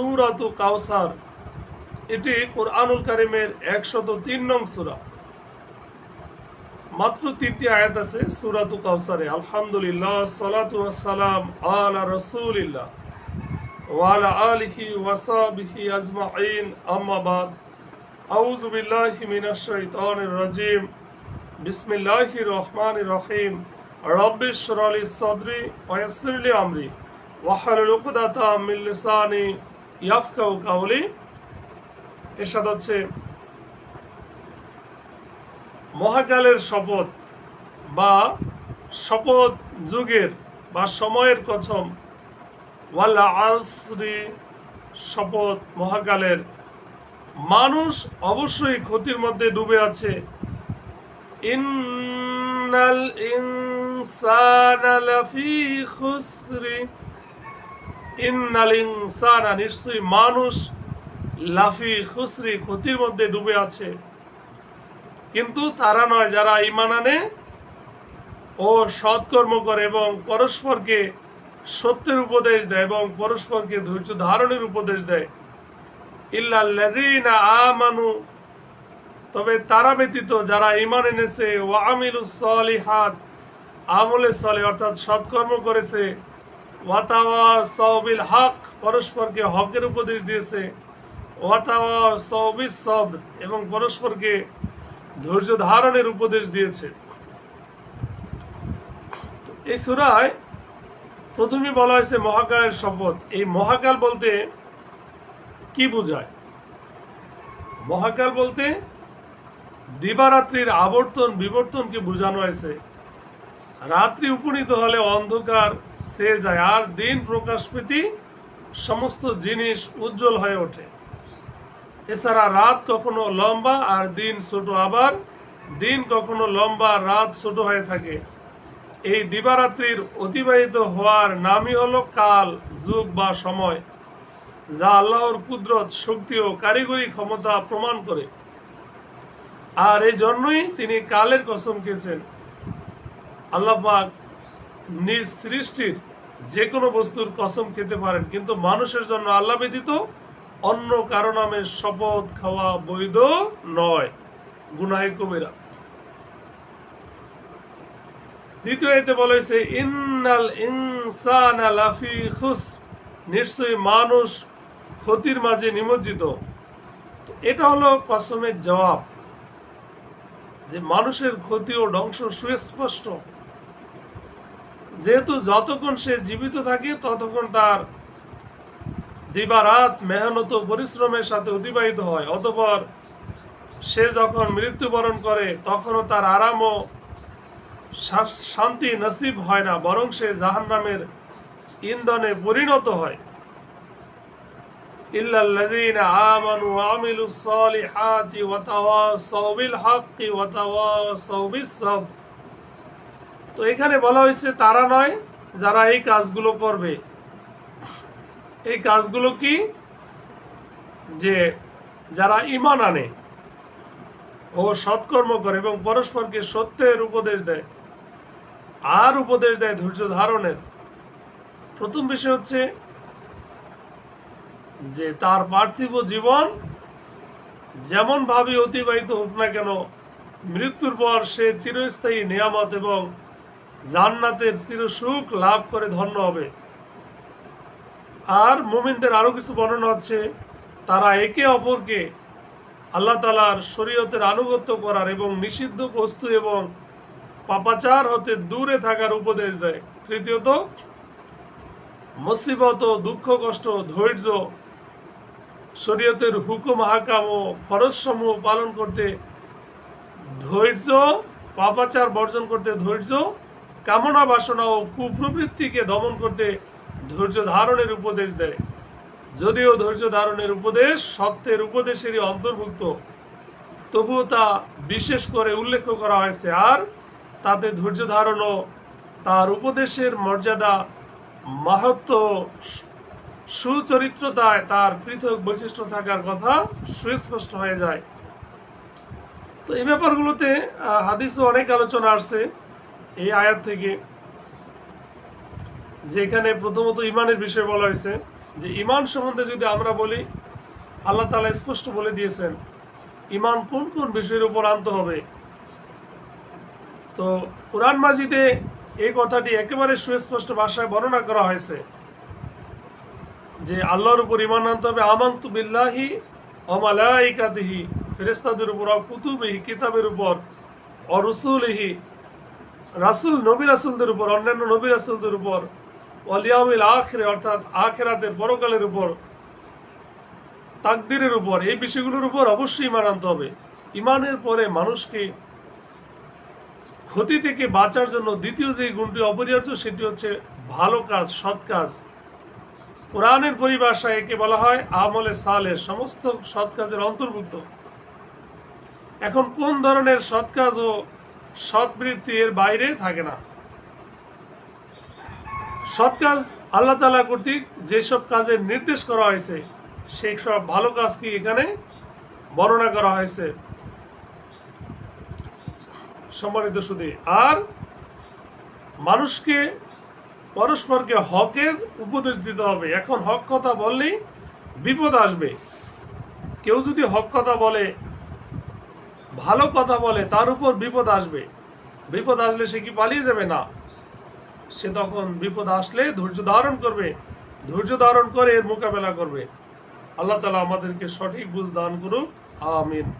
সুরাতু কাউসার। এটি কোরআনুল কারিমের একশত তিন নং সুরা। মাত্র তিনটি আয়াত আছে সুরাতু কাউসারে। আলহামদুলিল্লাহ, সালাতু সালাম আলা রসুলিল্লাহ ওয়ালা আলিহি ওয়াসাবিহি আজমাইন। আম্মা বাদ। আউযু বিল্লাহি মিনাশ শাইতানির রাজিম। বিসমিল্লাহির রহমানির রহিম। রব্বি শরলি সদরি ওয়াসিরলি আমরি। ওয়াহালুল উকদাতা মিন ইয়াফকাহু কাওলি এরশাদ হচ্ছে মহাকালের শপথ বা শপথ যুগের বা সময়ের কসম ওয়াল্লা আসরি শপথ মহাকালের। মানুষ অবশ্যই ক্ষতির মধ্যে ডুবে আছে। ইন্নাল ইনসানা লাফি খুসরি ইন্নাল ইনসানা, নিশ্চয়ই মানুষ লাফি খুসরি, ক্ষতির মধ্যে ডুবে আছে। কিন্তু তারা নয়, যারা ইমান আনে ও সৎকর্ম করে এবং পরস্পরকে সত্যের উপদেশ দেয় এবং পরস্পরকে ধৈর্য ধারণের উপদেশ দেয়। ইল্লাল্লাযীনা আমানু, তবে তারা ব্যতীত যারা ইমান এনেছে ও আমিলুস সলিহাত, আমলে সলে অর্থাৎ সৎকর্ম করেছে সবিল হক পরস্পরকে হকের উপদেশ দিয়েছে। এবং পরস্পরকে ধৈর্য ধারণের উপদেশ দিয়েছে। এই সুরায় প্রথমে বলা হয়েছে মহাকালের শপথ। এই মহাকাল বলতে কি বোঝায়? মহাকাল বলতে দিবারাত্রির আবর্তন বিবর্তনকে বোঝানো হয়েছে। রাত্রি উপনীত হলে অন্ধকার সে যায়, আর দিন প্রকাশ পেতে সমস্ত জিনিস উজ্জ্বল হয়ে ওঠে। এছাড়া রাত কখনো লম্বা আর দিন ছোট। আবার দিন কখনো লম্বা, রাত ছোট হয়ে থাকে। এই দিবারাত্রির অতিবাহিত হওয়ার নামই হলো কাল, যুগ বা সময়, যা আল্লাহর কুদরত, শক্তি ও কারিগরি ক্ষমতা প্রমাণ করে। আর এই জন্যই তিনি কালের কসম খেয়েছেন। আল্লাহ পাক নিজ সৃষ্টির যে কোনো বস্তুর কসম খেতে পারেন, কিন্তু মানুষের জন্য আল্লাহ ব্যতীত অন্য কারও নামে শপথ খাওয়া বৈধ নয়। গুনাহে কবিরা দ্বিতীয় ইন্নাল ইনসানা নিশ্চয়ই মানুষ ক্ষতির মাঝে নিমজ্জিত। এটা হলো কসমের জবাব। যে মানুষের ক্ষতি ও ধ্বংস সুস্পষ্ট। যেহেতু যতক্ষণ সে জীবিত থাকে, ততক্ষণ তার দিবারাত মেহনত পরিশ্রমের সাথে অতিবাহিত হয়। অতপর সে যখন মৃত্যুবরণ করে, তখনও তার আরাম ও শান্তি নসিব হয় না, বরং সে জাহান নামের ইন্ধনে পরিণত হয়। ইল্লাল্লাযীনা আমানু ওয়া আমিলুস সালিহাতি ওয়া তাওয়াসাউ তো এখানে বলা হয়েছে তারা নয়, যারা এই কাজগুলো করবে। এই কাজগুলো কি? যে যারা ইমান আনে ও সৎকর্ম করে এবং পরস্পরকে সত্যের উপদেশ দেয়, আর উপদেশ দেয় ধৈর্য ধারণের। প্রথম বিষয় হচ্ছে যে তার পার্থিব জীবন যেমন ভাবে অতিবাহিত হোক না কেন, মৃত্যুর পর সে চিরস্থায়ী নিয়ামত এবং জান্নাতের চির সুখ লাভ করে ধন্য হবে। আর মুমিনদের আরও কিছু বর্ণনা হচ্ছে তারা একে অপরকে আল্লাহ তালার শরীয়তের আনুগত্য করার এবং নিষিদ্ধ বস্তু এবং পাপাচার হতে দূরে থাকার উপদেশ দেয়। তৃতীয়ত, মুসিবত, দুঃখ, কষ্ট, ধৈর্য শরীয়তের হুকুম হাকাম ও ফরজসমূহ পালন করতে ধৈর্য, পাপাচার বর্জন করতে ধৈর্য কামনা বাসনা ও কুপ্রবৃত্তিকে দমন করতে ধৈর্য ধারণের উপদেশ দেয়। যদিও ধৈর্য ধারণের উপদেশ সত্যের উপদেশেরই অন্তর্ভুক্ত, তবুও তা বিশেষ করে উল্লেখ করা হয়েছে আর তাতে ধৈর্য ধারণ ও তার উপদেশের মর্যাদা, মাহাত্ম, সুচরিত্রতায় তার পৃথক বৈশিষ্ট্য থাকার কথা সুস্পষ্ট হয়ে যায়। তো এই ব্যাপারগুলোতে হাদিসও অনেক আলোচনা আসছে। এই আয়াত থেকে যেখানে প্রথমত ইমানের বিষয় বলা হয়েছে যে ইমান সম্বন্ধে যদি আমরা বলি, আল্লাহ তালা স্পষ্ট বলে দিয়েছেন ইমান কোন কোন বিষয়ের উপর আনতে হবে? তো কোরআন মাজিদে এই কথাটি একেবারে সুস্পষ্ট ভাষায় বর্ণনা করা হয়েছে যে আল্লাহর উপর ইমান আনতে হবে। আমান্তু বিল্লাহি অমালাইকাতিহি ফেরেস্তাদের উপর, কুতুবিহি, কিতাবের উপর, অরসুলিহি রাসুল, নবী রাসুলদের উপর, অন্যান্য নবী রাসুলদের উপর অলিয়ামিল আখরে অর্থাৎ আখেরাতের পরকালের উপর, তাকদিরের উপর, এই বিষয়গুলোর উপর অবশ্যই ইমান আনতে হবে। ইমানের পরে মানুষকে ক্ষতি থেকে বাঁচার জন্য দ্বিতীয় যে গুণটি অপরিহার্য, সেটি হচ্ছে ভালো কাজ, সৎ কাজ। কোরআনের পরিভাষায় একে বলা হয় আমলে সালের সমস্ত সৎ কাজের অন্তর্ভুক্ত। এখন কোন ধরনের সৎ কাজ ও সৎবৃত্তি এর বাইরে থাকে না। সৎ কাজ আল্লাহ তালা কর্তৃক যেসব কাজের নির্দেশ করা হয়েছে, সেই সব ভালো কাজকে এখানে বর্ণনা করা হয়েছে? সম্মানিত শুধু আর মানুষকে, পরস্পরকে হকের উপদেশ দিতে হবে। এখন হক কথা বললেই বিপদ আসবে। কেউ যদি হক কথা বলে ভালো কথা বলে, তার উপর বিপদ আসবে। বিপদ আসলে সে কি পালিয়ে যাবে? না। সে তখন বিপদ আসলে ধৈর্য ধারণ করবে। ধৈর্য ধারণ করে এর মোকাবেলা করবে। আল্লাহ তালা আমাদেরকে সঠিক বুঝ দান করুক। আমিন।